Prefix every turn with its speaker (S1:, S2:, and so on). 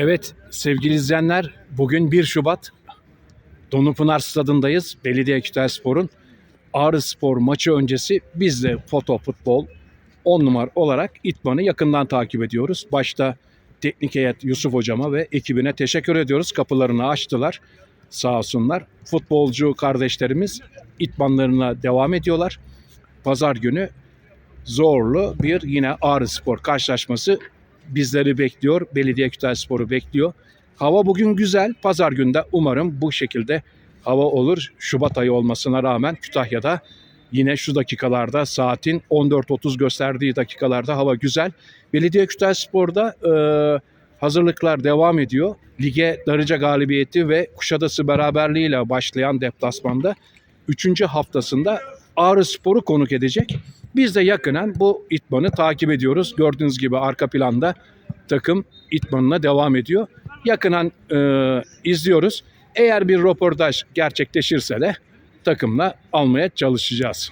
S1: Evet sevgili izleyenler bugün 1 Şubat Donupınar Stadındayız. Belediye Kütahyaspor'un Ağrı Spor maçı öncesi biz de foto futbol 10 numara olarak İtman'ı yakından takip ediyoruz. Başta teknik heyet Yusuf hocama ve ekibine teşekkür ediyoruz. Kapılarını açtılar sağ olsunlar. Futbolcu kardeşlerimiz İtmanlarına devam ediyorlar. Pazar günü zorlu bir yine Ağrı Spor karşılaşması bizleri bekliyor. Belediye Kütahyaspor'u bekliyor. Hava bugün güzel. Pazar günde umarım bu şekilde hava olur. Şubat ayı olmasına rağmen Kütahya'da yine şu dakikalarda saatin 14.30 gösterdiği dakikalarda hava güzel. Belediye Kütahyaspor'da e, hazırlıklar devam ediyor. Lige Darıca galibiyeti ve Kuşadası beraberliğiyle başlayan deplasmanda 3. haftasında Ağrı Spor'u konuk edecek. Biz de yakından bu itmanı takip ediyoruz. Gördüğünüz gibi arka planda takım itmanına devam ediyor. Yakından e, izliyoruz. Eğer bir röportaj gerçekleşirse de takımla almaya çalışacağız.